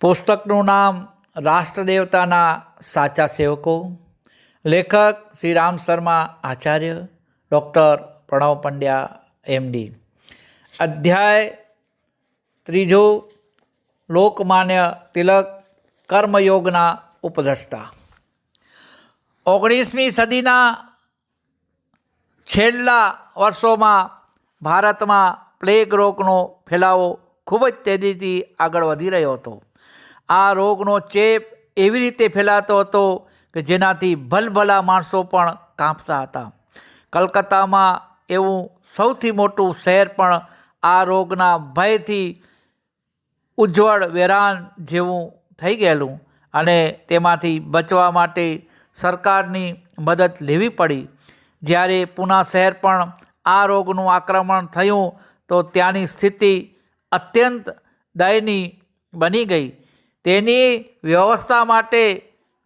પુસ્તકનું નામ રાષ્ટ્રદેવતાના સાચા સેવકો, લેખક શ્રી રામ શર્મા આચાર્ય, ડૉક્ટર પ્રણવ પંડ્યા એમડી અધ્યાય ત્રીજો, લોકમાન્ય તિલક કર્મયોગના ઉપદ્રષ્ટા. ઓગણીસમી સદીના છેલ્લા વર્ષોમાં ભારતમાં પ્લેગ રોગનો ફેલાવો ખૂબ જ તેજીથી આગળ વધી રહ્યો હતો. આ રોગનો ચેપ એવી રીતે ફેલાતો હતો કે જેનાથી ભલભલા માણસો પણ કાંપતા હતા. કલકત્તામાં એવું સૌથી મોટું શહેર પણ આ રોગના ભયથી ઉજ્જવળ વેરાન જેવું થઈ ગયેલું અને તેમાંથી બચવા માટે સરકારની મદદ લેવી પડી. જ્યારે પૂના શહેર પણ આ રોગનું આક્રમણ થયું તો ત્યાંની સ્થિતિ અત્યંત દયનીય બની ગઈ. તેની વ્યવસ્થા માટે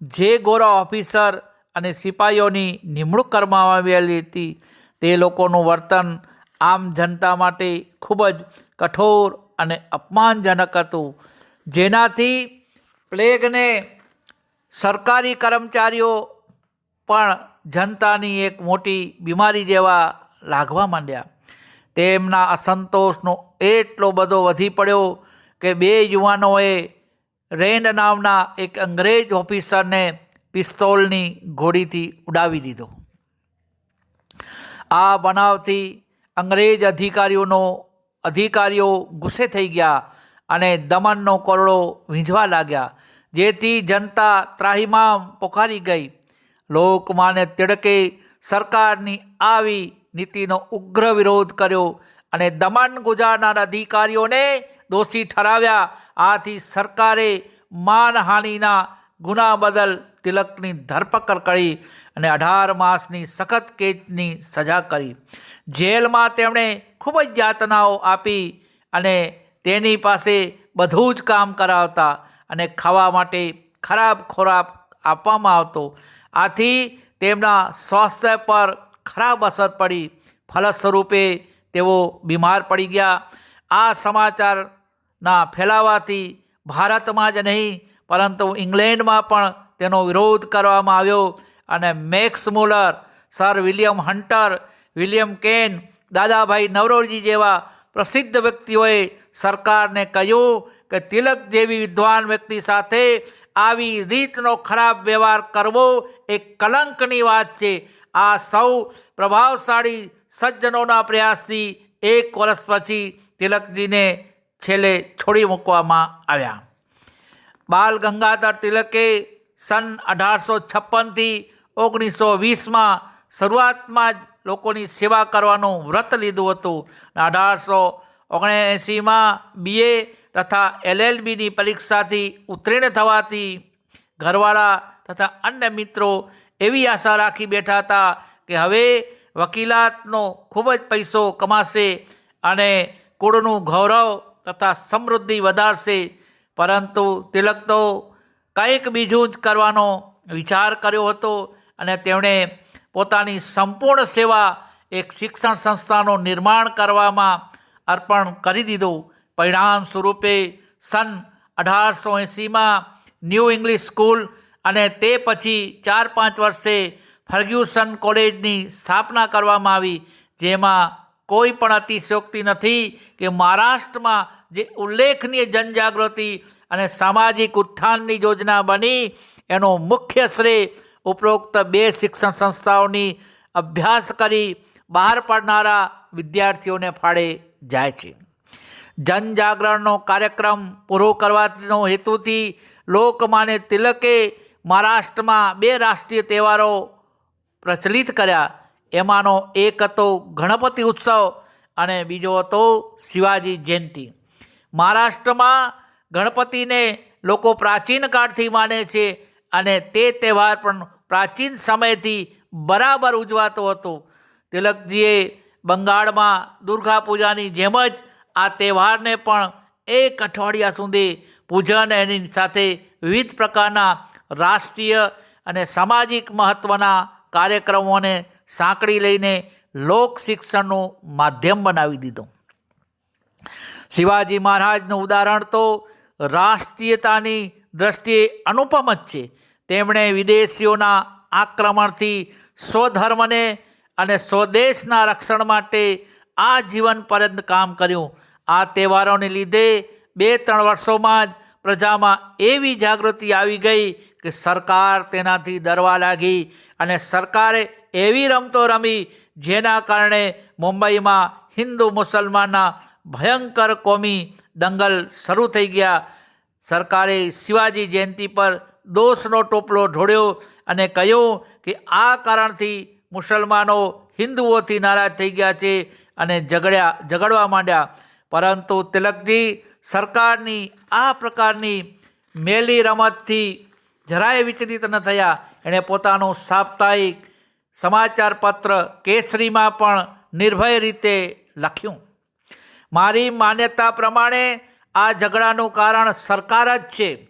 જે ગોરા ઓફિસર અને સિપાહીઓની નિમણૂક કરવામાં આવેલી હતી, તે લોકોનું વર્તન આમ જનતા માટે ખૂબ જ કઠોર અને અપમાનજનક હતું. જેનાથી પ્લેગને સરકારી કર્મચારીઓ પણ જનતાની એક મોટી બીમારી જેવા લાગવા માંડ્યા. તેમના અસંતોષનો એટલો બધો વધી પડ્યો કે બે યુવાનોએ રેન્ડ નામના એક અંગ્રેજ ઓફિસરને પિસ્તોલની ગોળીથી ઉડાવી દીધો. આ બનાવથી અંગ્રેજ અધિકારીઓનો, અધિકારીઓ ગુસ્સે થઈ ગયા અને દમનનો કોરડો વીંઝવા લાગ્યા, જેથી જનતા ત્રાહીમામ પોખારી ગઈ. લોકમાન્ય તિળકે સરકારની આવી નીતિનો ઉગ્ર વિરોધ કર્યો અને દમન ગુજારનાર અધિકારીઓને દોષી ઠરાવ્યા. આથી સરકારે માનહાનિના ગુના બદલ તિલકની ધરપકડ કરી અને અઢાર માસની સખત કેદની સજા કરી. જેલમાં તેમણે ખૂબ જ યાતનાઓ આપી અને તેની પાસે બધું જ કામ કરાવતા અને ખાવા માટે ખરાબ ખોરાક આપવામાં આવતો. આથી તેમના સ્વાસ્થ્ય પર ખરાબ અસર પડી. ફલસ્વરૂપે તેઓ બીમાર પડી ગયા. આ સમાચારના ફેલાવાથી ભારતમાં જ નહીં, પરંતુ ઇંગ્લેન્ડમાં પણ તેનો વિરોધ કરવામાં આવ્યો અને Max Muller, sir William Hunter, William Caine, Dadabhai Naoroji જેવા પ્રસિદ્ધ વ્યક્તિઓએ સરકારને કહ્યું કે તિલક જેવી વિદ્વાન વ્યક્તિ સાથે આવી રીતનો ખરાબ વ્યવહાર કરવો એ કલંકની વાત છે. આ સૌ પ્રભાવશાળી સજ્જનોના પ્રયાસથી એક વર્ષ પછી તિલકજીને છેલ્લે છોડી મૂકવામાં આવ્યા. બાલ ગંગાધર તિલકે સન અઢારસો છપ્પનથી ઓગણીસો વીસમાં શરૂઆતમાં જ લોકોની સેવા કરવાનું વ્રત લીધું હતું અઢારસો ઓગણએંસીમાં બીએ તથા એલએલબીની પરીક્ષાથી ઉત્તીર્ણ થવાથી ઘરવાળા તથા અન્ય મિત્રો એવી આશા રાખી બેઠા હતા કે હવે વકીલાતનો ખૂબ જ પૈસો કમાશે અને કુળનું ગૌરવ તથા સમૃદ્ધિ વધારશે. પરંતુ તિલક તો કંઈક બીજું જ કરવાનો વિચાર કર્યો હતો અને તેમણે પોતાની સંપૂર્ણ સેવા એક શિક્ષણ સંસ્થાનું નિર્માણ કરવામાં અર્પણ કરી દીધું. પરિણામ સ્વરૂપે સન અઢારસો એંસીમાં ન્યૂ ઇંગ્લિશ સ્કૂલ અને તે પછી ચાર પાંચ વર્ષે ફર્ગ્યુસન કોલેજની સ્થાપના કરવામાં આવી, જેમાં કોઈ પણ અતિશયોક્તિ નથી કે મહારાષ્ટ્રમાં જે ઉલ્લેખનીય જનજાગૃતિ અને સામાજિક ઉત્થાનની યોજના બની, એનો મુખ્ય શ્રેય ઉપરોક્ત બે શિક્ષણ સંસ્થાઓની અભ્યાસ કરી બહાર પડનારા વિદ્યાર્થીઓને ફાળે જાય છે. જનજાગરણનો કાર્યક્રમ પૂરો કરવાનો હેતુથી લોકમાન્ય તિલકે મહારાષ્ટ્રમાં બે રાષ્ટ્રીય તહેવારો પ્રચલિત કર્યા. એમાંનો એક હતો ગણપતિ ઉત્સવ અને બીજો હતો શિવાજી જયંતિ. મહારાષ્ટ્રમાં ગણપતિને લોકો પ્રાચીન કાળથી માને છે અને તે તહેવાર પણ પ્રાચીન સમયથી બરાબર ઉજવાતો હતો. તિલકજીએ બંગાળમાં દુર્ગા પૂજાની જેમ જ આ તહેવારને પણ એક અઠવાડિયા સુધી પૂજન એની સાથે વિવિધ પ્રકારના રાષ્ટ્રીય અને સામાજિક મહત્ત્વના કાર્યક્રમોને સાંકળી લઈને લોક શિક્ષણનું માધ્યમ બનાવી દીધું. શિવાજી મહારાજનું ઉદાહરણ તો રાષ્ટ્રીયતાની દ્રષ્ટિએ અનુપમ જ છે. તેમણે વિદેશીઓના આક્રમણથી સ્વધર્મને અને સ્વદેશના રક્ષણ માટે આ જીવન પર્યંત કામ કર્યું. આ તહેવારોને લીધે બે ત્રણ વર્ષોમાં જ પ્રજામાં એવી જાગૃતિ આવી ગઈ કે સરકાર તેનાથી ડરવા લાગી અને સરકારે એવી રમતો રમી જેના કારણે મુંબઈમાં હિન્દુ મુસલમાનના ભયંકર કોમી દંગલ શરૂ થઈ ગયા. સરકારે શિવાજી જયંતિ પર દોષનો ટોપલો ઢોળ્યો અને કહ્યું કે આ કારણથી મુસલમાનો હિન્દુઓથી નારાજ થઈ ગયા છે અને ઝઘડ્યા, ઝઘડવા માંડ્યા. પરંતુ તિલકજી સરકારની આ પ્રકારની મેલી રમતથી જરાય વિચલિત ન થયા. એણે પોતાનું સાપ્તાહિક સમાચાર પત્ર કેસરીમાં પણ નિર્ભય રીતે લખ્યું. મારી માન્યતા પ્રમાણે આ ઝઘડાનું કારણ સરકાર જ છે.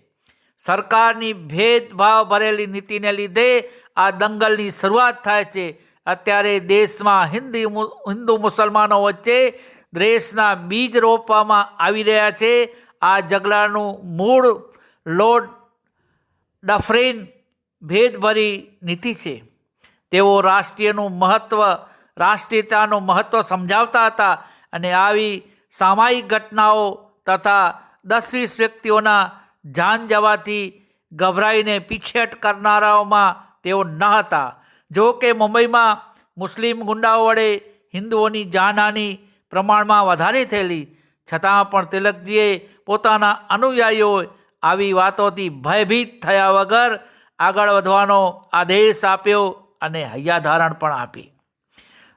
સરકારની ભેદભાવ ભરેલી નીતિને લીધે આ દંગલની શરૂઆત થાય છે. અત્યારે દેશમાં હિન્દી હિન્દુ મુસલમાનો વચ્ચે દેશના બીજ રોપવામાં આવી રહ્યા છે. આ ઝઘડાનું મૂળ લોર્ડ ડફરીન ભેદભરી નીતિ છે. તેઓ રાષ્ટ્રીયનું મહત્ત્વ રાષ્ટ્રીયતાનું મહત્ત્વ સમજાવતા હતા અને આવી સામાયિક ઘટનાઓ તથા દસ વીસ વ્યક્તિઓના જાન જવાથી ગભરાઈને પીછેહટ કરનારાઓમાં તેઓ ન હતા. જો કે મુંબઈમાં મુસ્લિમ ગુંડાઓ વડે હિન્દુઓની જાનહાની પ્રમાણમાં વધારે થયેલી. છતાં પણ તિલકજીએ પોતાના અનુયાયીઓ આવી વાતોથી ભયભીત થયા વગર આગળ વધવાનો આદેશ આપ્યો અને હૈયાધારણ પણ આપી.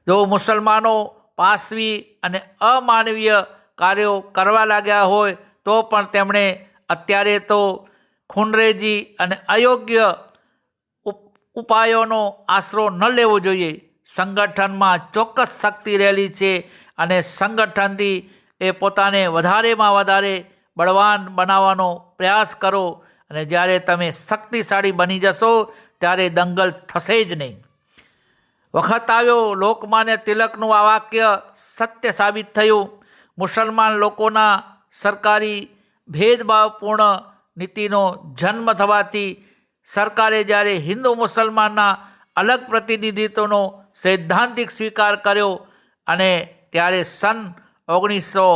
જો મુસલમાનો પાસવી અને અમાનવીય કાર્યો કરવા લાગ્યા હોય, તો પણ તેમણે અત્યારે તો ખૂનરેજી અને અયોગ્ય ઉપ- ઉપાયોનો આશરો ન લેવો જોઈએ. સંગઠનમાં ચોક્કસ શક્તિ રહેલી છે અને સંગઠનથી એ પોતાને વધારેમાં વધારે બળવાન બનાવવાનો પ્રયાસ કરો અને જ્યારે તમે શક્તિશાળી બની જશો, ત્યારે દંગલ થશે જ નહીં. વખત આવ્યો, લોકમાન્ય તિલકનું આ વાક્ય સત્ય સાબિત થયું. મુસલમાન લોકોના સરકારી ભેદભાવપૂર્ણ નીતિનો જન્મ થવાથી સરકારે જ્યારે હિન્દુ મુસલમાનના અલગ પ્રતિનિધિત્વનો સૈદ્ધાંતિક સ્વીકાર કર્યો અને ત્યારે સન ઓગણીસો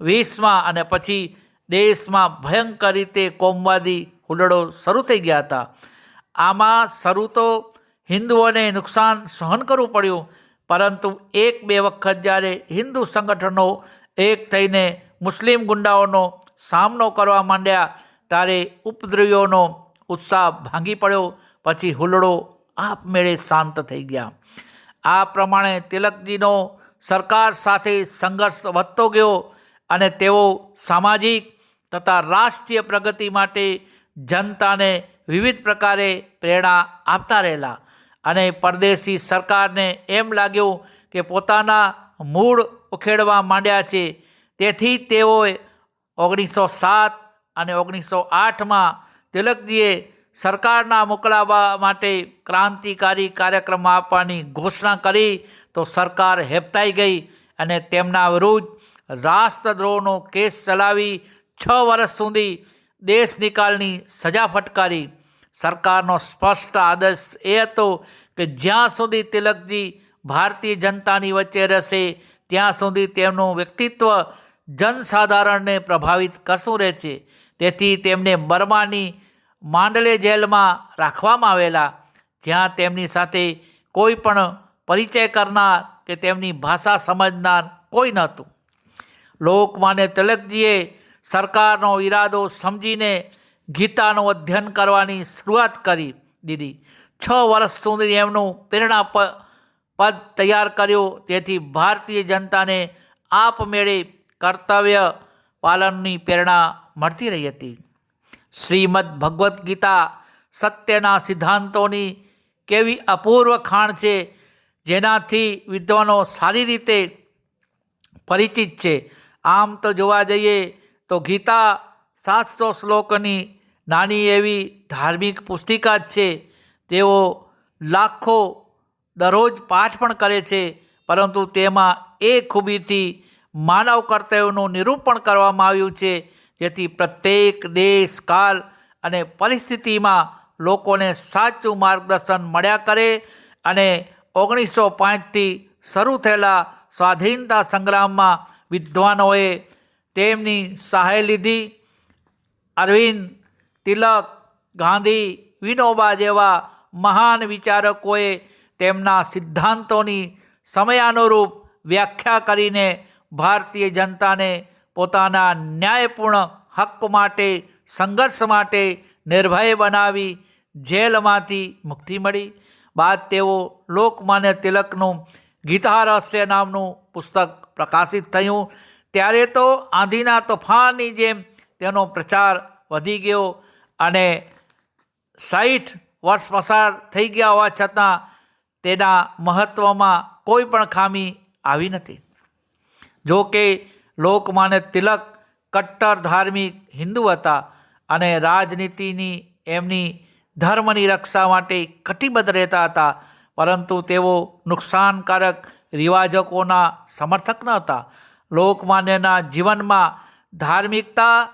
વીસમાં અને પછી દેશમાં ભયંકર રીતે કોમવાદી હુલડો શરૂ થઈ ગયા હતા. આમાં શરૂ તો હિન્દુઓને નુકસાન સહન કરવું પડ્યું, પરંતુ એક બે વખત જ્યારે હિન્દુ સંગઠનો એક થઈને મુસ્લિમ ગુંડાઓનો સામનો કરવા માંડ્યા, ત્યારે ઉપદ્રવીઓનો ઉત્સાહ ભાંગી પડ્યો, પછી હુલડો આપમેળે શાંત થઈ ગયા. આ પ્રમાણે તિલકજીનો સરકાર સાથે સંઘર્ષ વધતો ગયો અને તેઓ સામાજિક તથા રાષ્ટ્રીય પ્રગતિ માટે જનતાને વિવિધ પ્રકારે પ્રેરણા આપતા રહેલા. અને પરદેશી સરકારને એમ લાગ્યું કે પોતાના મૂળ ઉખેડવા માંડ્યા છે. તેથી તેઓએ ઓગણીસો સાત અને ઓગણીસો આઠમાં તિલકજીએ સરકારના મોકલાવવા માટે ક્રાંતિકારી કાર્યક્રમ આપવાની ઘોષણા કરી તો સરકાર હેપતાઈ ગઈ અને તેમના વિરુદ્ધ રાષ્ટ્રદ્રોહનો કેસ ચલાવી છ વર્ષ સુધી દેશ નિકાલની સજા ફટકારી. સરકારનો સ્પષ્ટ આદેશ એ હતો કે જ્યાં સુધી તિલકજી ભારતીય જનતાની વચ્ચે રહેશે, ત્યાં સુધી તેમનું વ્યક્તિત્વ જનસાધારણને પ્રભાવિત કરશું રહે છે તેથી તેમને બર્માની માંડલે જેલમાં રાખવામાં આવેલા. જ્યાં તેમની સાથે કોઈ પણ પરિચય કરનાર કે તેમની ભાષા સમજનાર કોઈ નહોતું. લોકમાન્ય તિલકજીએ સરકારનો ઈરાદો સમજીને ગીતાનું અધ્યયન કરવાની શરૂઆત કરી દીધી. છ વર્ષ સુધી એમનું પ્રેરણા પદ તૈયાર કર્યું. તેથી ભારતીય જનતાને આપમેળે કર્તવ્ય પાલનની પ્રેરણા મળતી રહી હતી. શ્રીમદ ભગવદ્ ગીતા સત્યના સિદ્ધાંતોની કેવી અપૂર્વ ખાણ છે, જેનાથી વિદ્વાનો સારી રીતે પરિચિત છે. આમ તો જોવા જઈએ તો ગીતા સાતસો શ્લોકની નાની એવી ધાર્મિક પુસ્તિકા જ છે. તેઓ લાખો દરરોજ પાઠ પણ કરે છે, પરંતુ તેમાં એ ખૂબીથી માનવ કર્તવ્યનું નિરૂપણ કરવામાં આવ્યું છે, જેથી પ્રત્યેક દેશ, કાલ અને પરિસ્થિતિમાં લોકોને સાચું માર્ગદર્શન મળ્યા કરે અને ઓગણીસો પાંચથી શરૂ થયેલા સ્વાધીનતા સંગ્રામમાં વિદ્વાનોએ તેમની સહાય લીધી. અરવિંદ, તિલક, ગાંધી, વિનોબા જેવા મહાન વિચારકોએ તેમના સિદ્ધાંતોની સમયાનુરૂપ વ્યાખ્યા કરીને ભારતીય જનતાને પોતાના ન્યાયપૂર્ણ હક માટે, સંઘર્ષ માટે નિર્ભય બનાવી જેલમાંથી મુક્તિ મળી. બાદ તેઓ લોકમાન્ય તિલકનું ગીતા રહસ્ય નામનું પુસ્તક પ્રકાશિત થયું. ત્યારે તો આંધીના તોફાનની જેમ તેનો પ્રચાર વધી ગયો અને સાઠ વર્ષ પસાર થઈ ગયા હોવા છતાં તેના મહત્ત્વમાં કોઈ પણ ખામી આવી નથી. જો કે લોકમાન્ય તિલક કટ્ટર ધાર્મિક હિન્દુ હતા અને રાજનીતિની એમની ધર્મની રક્ષા માટે કટિબદ્ધ રહેતા હતા, પરંતુ તેઓ નુકસાનકારક રિવાજકોના સમર્થક ન હતા. લોકમાન્યના જીવનમાં ધાર્મિકતા,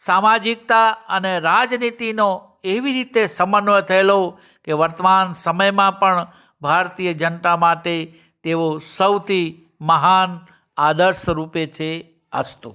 સામાજિકતા અને રાજનીતિનો એવી રીતે સમન્વય થયેલો કે વર્તમાન સમયમાં પણ ભારતીય જનતા માટે તેઓ સૌથી મહાન આદર્શ રૂપે છે અસ્તુ